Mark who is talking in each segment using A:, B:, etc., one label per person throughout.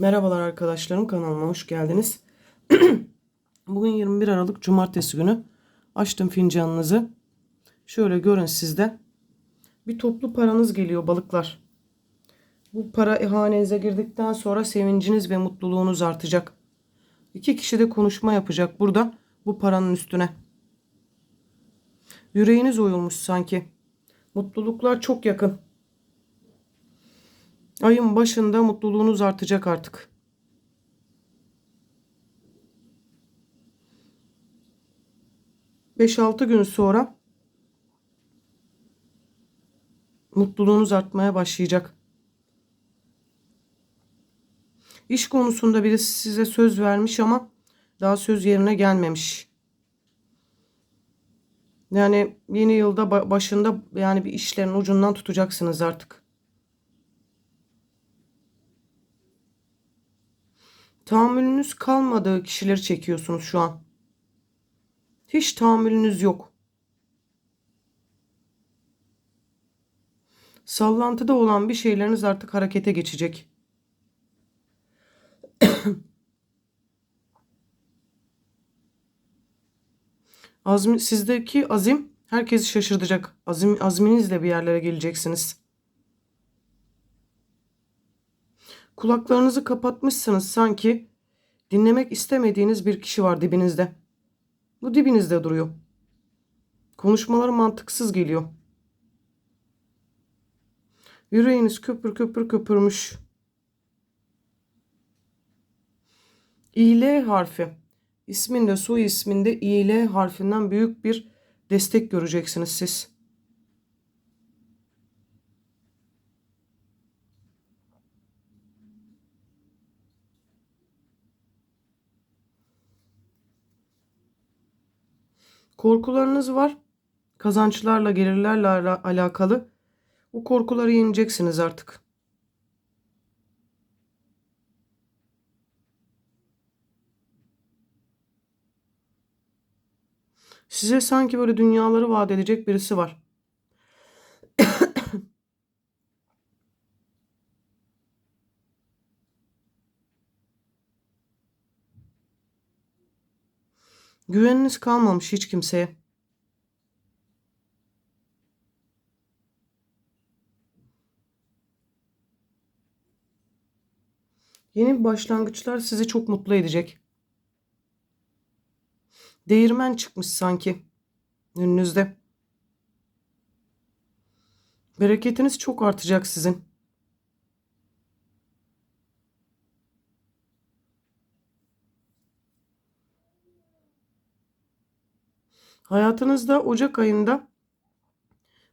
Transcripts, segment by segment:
A: Merhabalar arkadaşlarım kanalıma hoş geldiniz. Bugün 21 Aralık Cumartesi günü açtım fincanınızı. Şöyle görün sizde. Bir toplu paranız geliyor balıklar. Bu para hanenize girdikten sonra sevinciniz ve mutluluğunuz artacak. İki kişi de konuşma yapacak burada bu paranın üstüne. Yüreğiniz oyulmuş sanki. Mutluluklar çok yakın. Ayın başında mutluluğunuz artacak artık. Beş altı gün sonra mutluluğunuz artmaya başlayacak. İş konusunda birisi size söz vermiş ama daha söz yerine gelmemiş. Yani yeni yılda ba- başında yani bir işlerin ucundan tutacaksınız artık. Tahammülünüz kalmadığı kişileri çekiyorsunuz şu an. Hiç tahammülünüz yok. Sallantıda olan bir şeyleriniz artık harekete geçecek. Azmi, sizdeki azim herkesi şaşırtacak. Azim, azminizle bir yerlere geleceksiniz. Kulaklarınızı kapatmışsınız sanki dinlemek istemediğiniz bir kişi var dibinizde. Bu dibinizde duruyor. Konuşmaları mantıksız geliyor. Yüreğiniz köpür köpür köpürmüş. İle harfi. İsminde, soy isminde İle harfinden büyük bir destek göreceksiniz siz. Korkularınız var. Kazançlarla, gelirlerle ala- alakalı. O korkuları yeneceksiniz artık. Size sanki böyle dünyaları vaat edecek birisi var. Güveniniz kalmamış hiç kimseye. Yeni başlangıçlar sizi çok mutlu edecek. Değirmen çıkmış sanki önünüzde. Bereketiniz çok artacak sizin. Hayatınızda Ocak ayında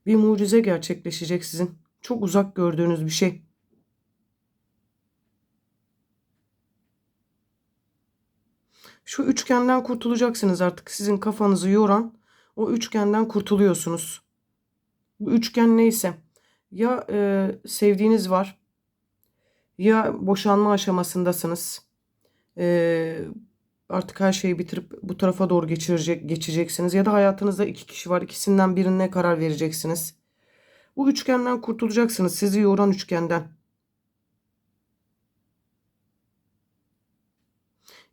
A: bir mucize gerçekleşecek sizin. Çok uzak gördüğünüz bir şey. Şu üçgenden kurtulacaksınız artık. Sizin kafanızı yoran o üçgenden kurtuluyorsunuz. Bu üçgen neyse ya e, sevdiğiniz var ya boşanma aşamasındasınız. E, artık her şeyi bitirip bu tarafa doğru geçirecek geçeceksiniz ya da hayatınızda iki kişi var ikisinden birine karar vereceksiniz. Bu üçgenden kurtulacaksınız. Sizi yoran üçgenden.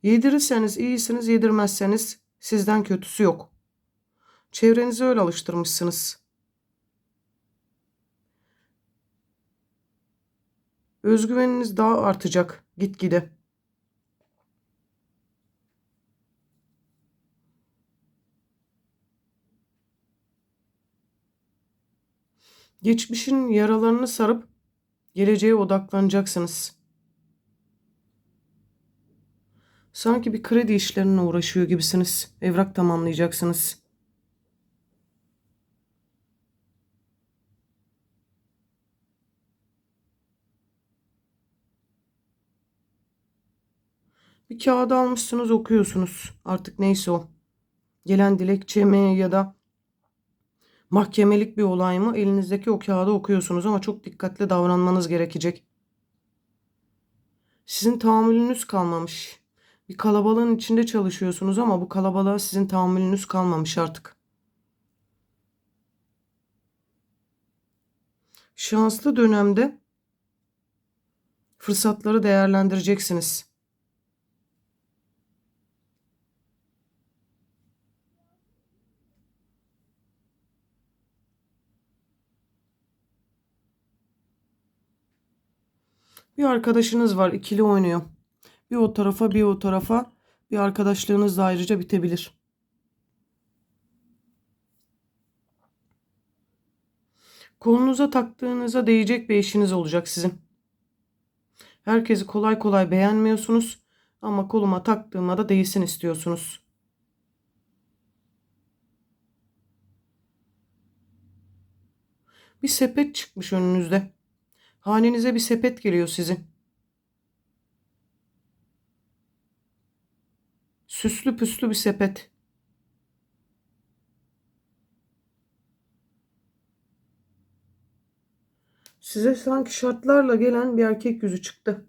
A: Yedirirseniz iyisiniz, yedirmezseniz sizden kötüsü yok. Çevrenizi öyle alıştırmışsınız. Özgüveniniz daha artacak gitgide. Geçmişin yaralarını sarıp geleceğe odaklanacaksınız. Sanki bir kredi işlerine uğraşıyor gibisiniz. Evrak tamamlayacaksınız. Bir kağıt almışsınız okuyorsunuz. Artık neyse o. Gelen dilekçe mi ya da mahkemelik bir olay mı elinizdeki o kağıdı okuyorsunuz ama çok dikkatli davranmanız gerekecek. Sizin tahammülünüz kalmamış. Bir kalabalığın içinde çalışıyorsunuz ama bu kalabalığa sizin tahammülünüz kalmamış artık. Şanslı dönemde Fırsatları değerlendireceksiniz. Bir arkadaşınız var, ikili oynuyor. Bir o tarafa, bir o tarafa. Bir arkadaşlığınız da ayrıca bitebilir. Kolunuza taktığınıza değecek bir eşiniz olacak sizin. Herkesi kolay kolay beğenmiyorsunuz ama koluma taktığıma da değsin istiyorsunuz. Bir sepet çıkmış önünüzde. Hanenize bir sepet geliyor sizin. Süslü püslü bir sepet. Size sanki şartlarla gelen bir erkek yüzü çıktı.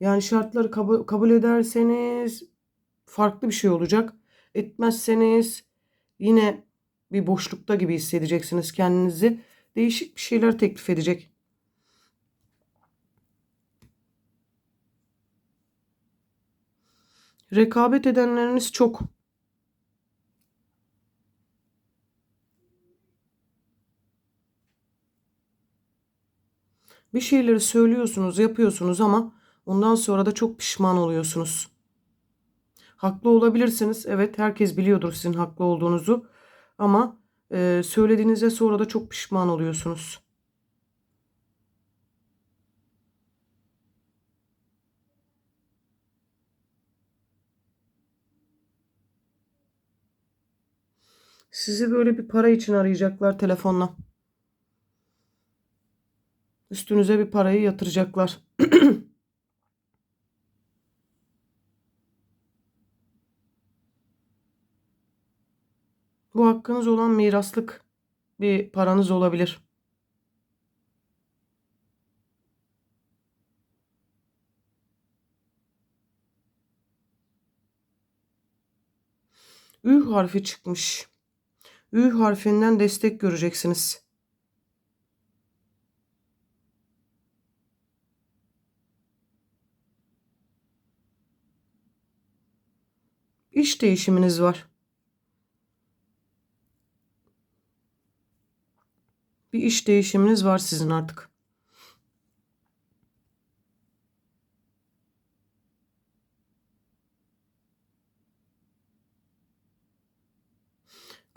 A: Yani şartları kabul, kabul ederseniz farklı bir şey olacak. Etmezseniz yine bir boşlukta gibi hissedeceksiniz kendinizi. Değişik bir şeyler teklif edecek. Rekabet edenleriniz çok. Bir şeyleri söylüyorsunuz, yapıyorsunuz ama ondan sonra da çok pişman oluyorsunuz. Haklı olabilirsiniz. Evet, herkes biliyordur sizin haklı olduğunuzu. Ama e, söylediğinizde sonra da çok pişman oluyorsunuz. Sizi böyle bir para için arayacaklar telefonla. Üstünüze bir parayı yatıracaklar. Bu hakkınız olan miraslık bir paranız olabilir. Ü harfi çıkmış. Ü harfinden destek göreceksiniz. İş değişiminiz var. Bir iş değişiminiz var sizin artık.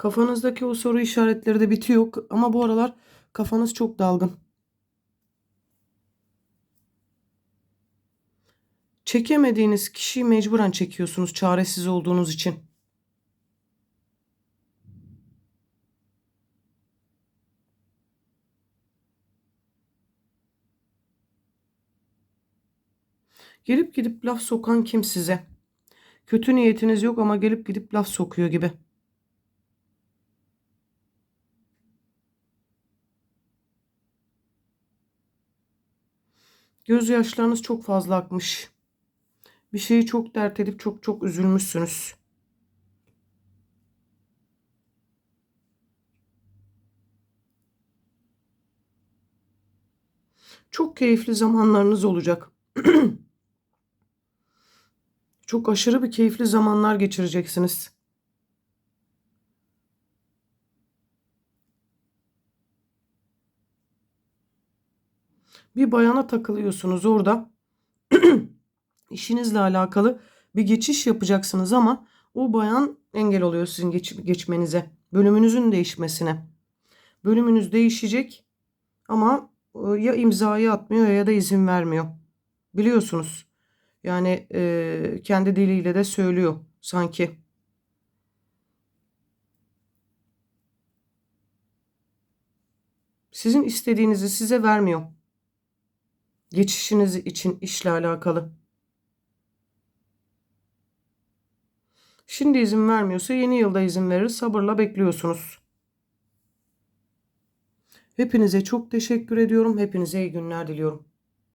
A: Kafanızdaki o soru işaretleri de bitiyor ama bu aralar kafanız çok dalgın. Çekemediğiniz kişiyi mecburen çekiyorsunuz çaresiz olduğunuz için. Gelip gidip laf sokan kim size? Kötü niyetiniz yok ama gelip gidip laf sokuyor gibi. Gözyaşlarınız çok fazla akmış. Bir şeyi çok dert edip çok çok üzülmüşsünüz. Çok keyifli zamanlarınız olacak. çok aşırı bir keyifli zamanlar geçireceksiniz. Bir bayana takılıyorsunuz orada. işinizle alakalı bir geçiş yapacaksınız ama o bayan engel oluyor sizin geç, geçmenize. Bölümünüzün değişmesine. Bölümünüz değişecek ama e, ya imzayı atmıyor ya da izin vermiyor. Biliyorsunuz. Yani e, kendi diliyle de söylüyor sanki. Sizin istediğinizi size vermiyor. Geçişiniz için işle alakalı. Şimdi izin vermiyorsa yeni yılda izin verir. Sabırla bekliyorsunuz. Hepinize çok teşekkür ediyorum. Hepinize iyi günler diliyorum.